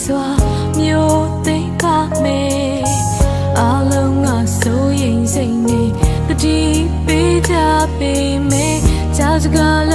စွာမျိုးသိကမေအလုံးကစိုးရင်စိတ်နေတတိပေးကြပေးမေကြောက်ကြ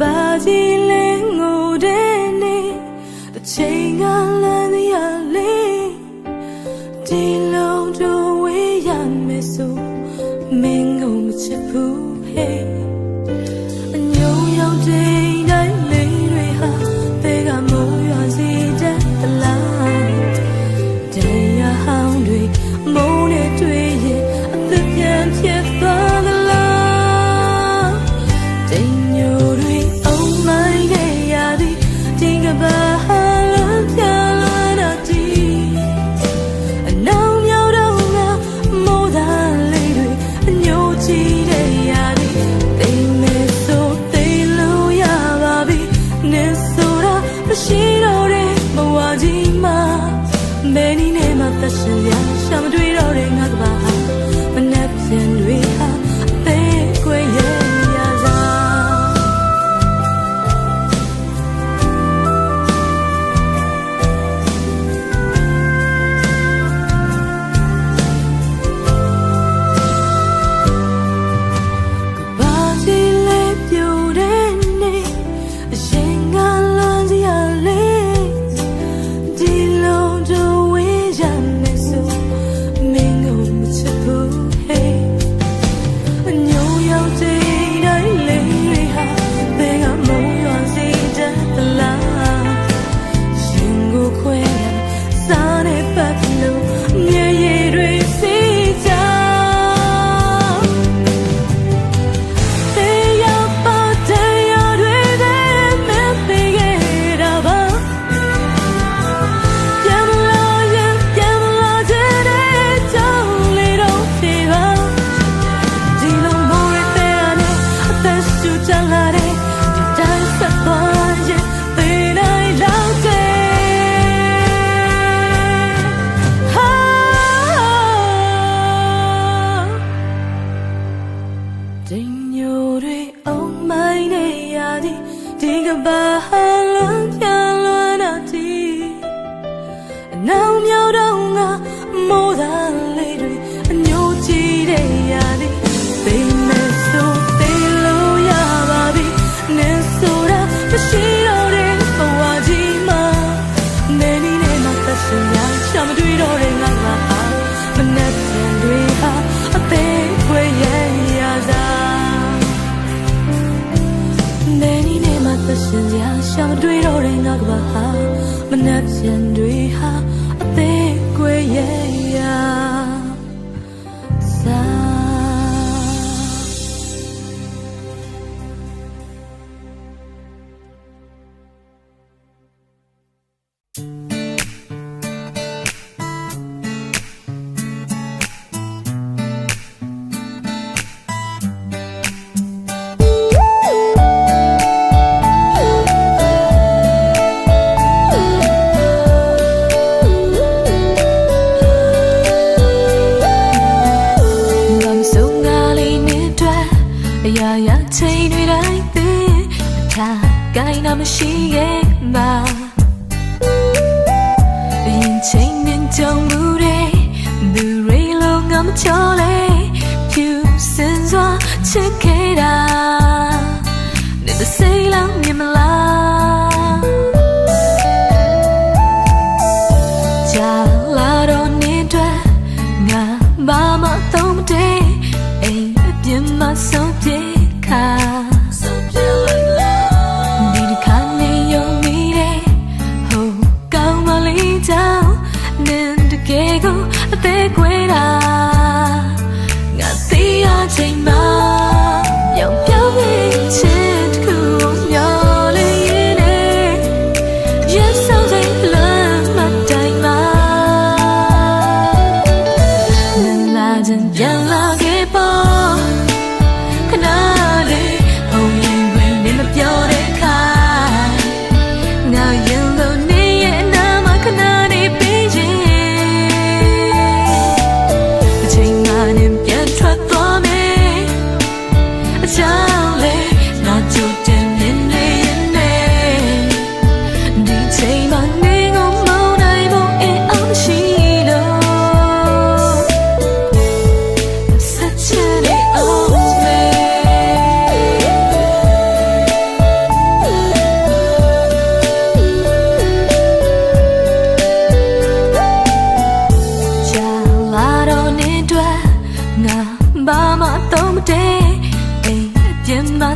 ဘာကြီးလဲငိုတဲ့နေတစ်ချိန်က 天 connection. the sail on me mala ja la do ni twa nga ba ma thong de ai a pyin ma song pyin 나는 연락을 보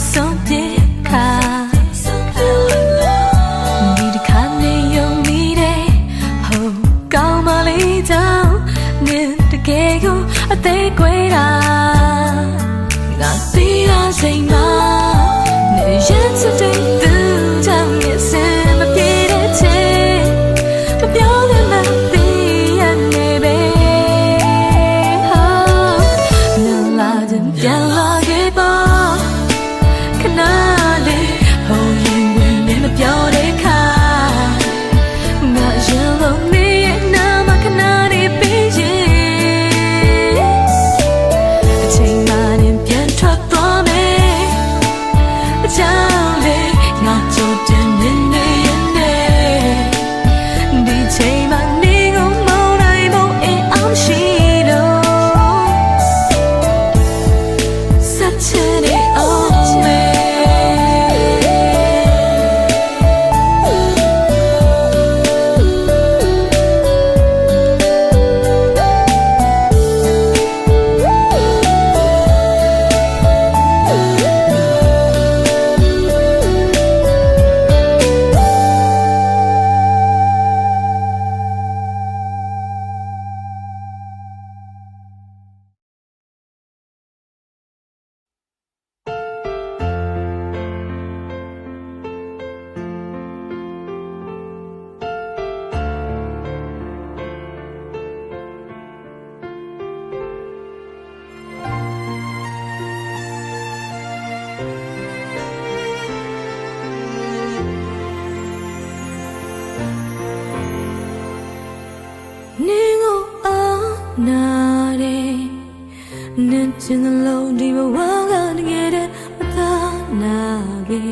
so နာတယ်နဲ့ချင်းလုံးဒီဘဝကတကယ်တည်းမသာနာပြီ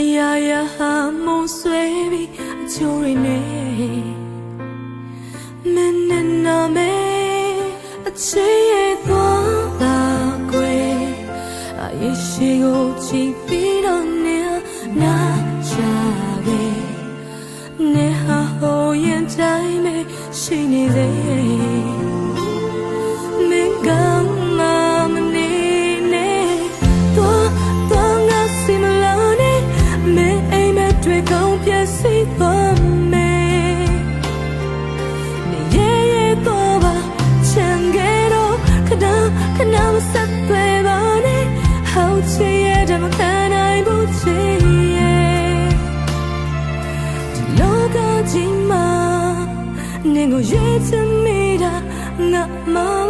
အရာရာဟာမုံဆွဲပြီးအချိုးတွေနဲ့မင်းနဲ့နာမဲအချေးရဲ့သွားတာကွယ်အရေးရှိကိုချီပြီးတော့နေနာချပဲနေဟာဟိုရင်တိုင်းပဲရှိနေတယ် ပြည့်စုံသွားမယ်နေရဲရဲတော့ပါချန်ခဲ့တော့ခဏခဏမဆက်သွယ်ပါနဲ့ဟောက်ချင်ရဲ့ဓမ္မခံနိုင်ဖို့ချင်ရဲ့ဒီလောကကြီးမှာနေကိုရွေးချင်မိတာငါမှ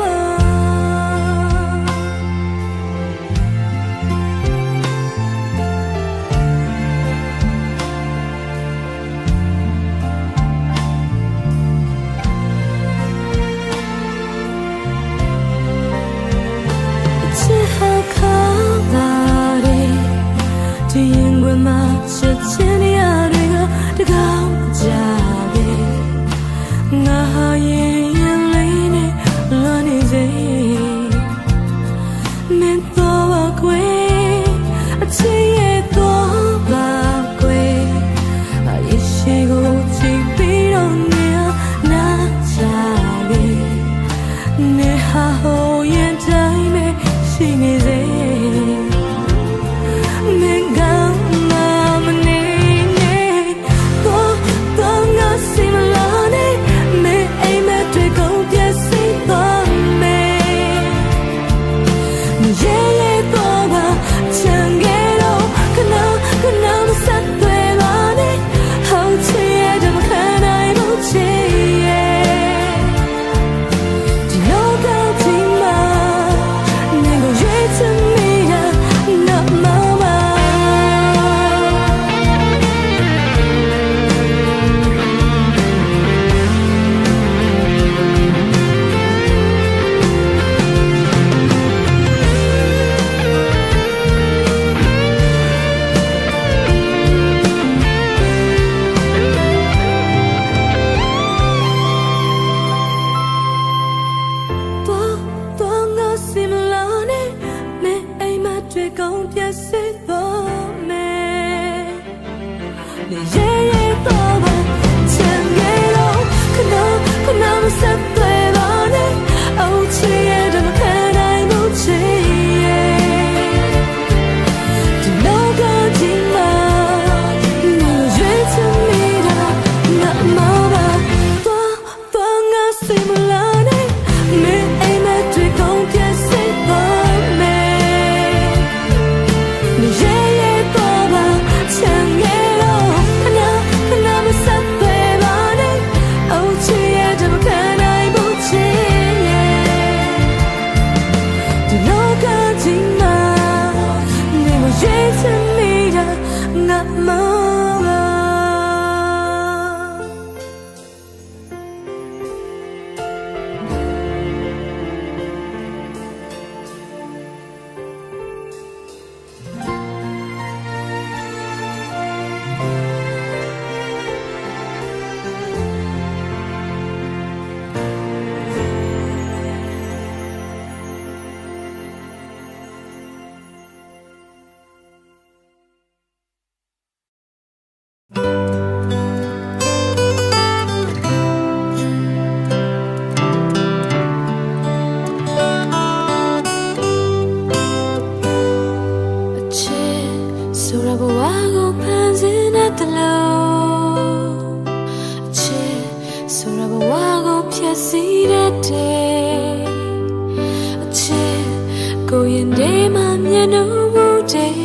renewable day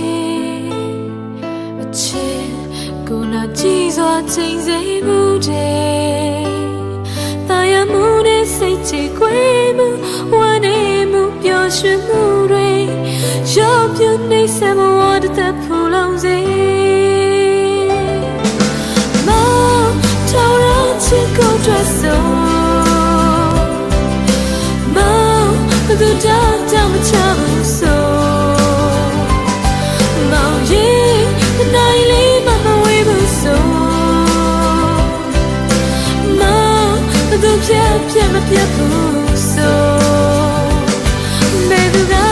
အချစ်ကိုနာကြည်စွာချိန်စေမှု day တာယာမှုနဲ့စိတ်ချခွေမှုဝမ်းနေမှုပျော်ရွှင်မှုတွေရောက်ပြနေစမဝတ်တဲ့ဖူလုံးစေ မပြတ်ဘူးဆိုဘယ်သူက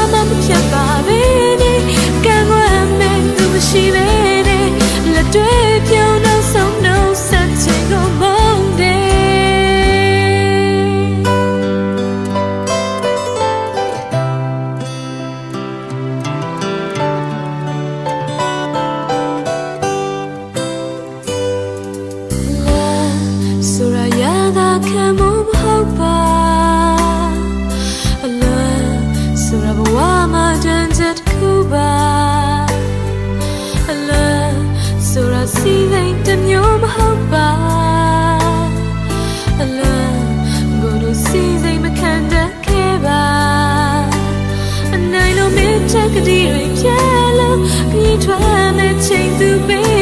ကတိတွေပြဲလို့ခရီးထွက်မဲ့ချိန်သူပေး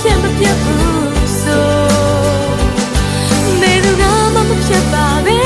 ဖြစ်မဖြစ်ဘူးဆိုနေသူကမှမဖြစ်ပါပဲ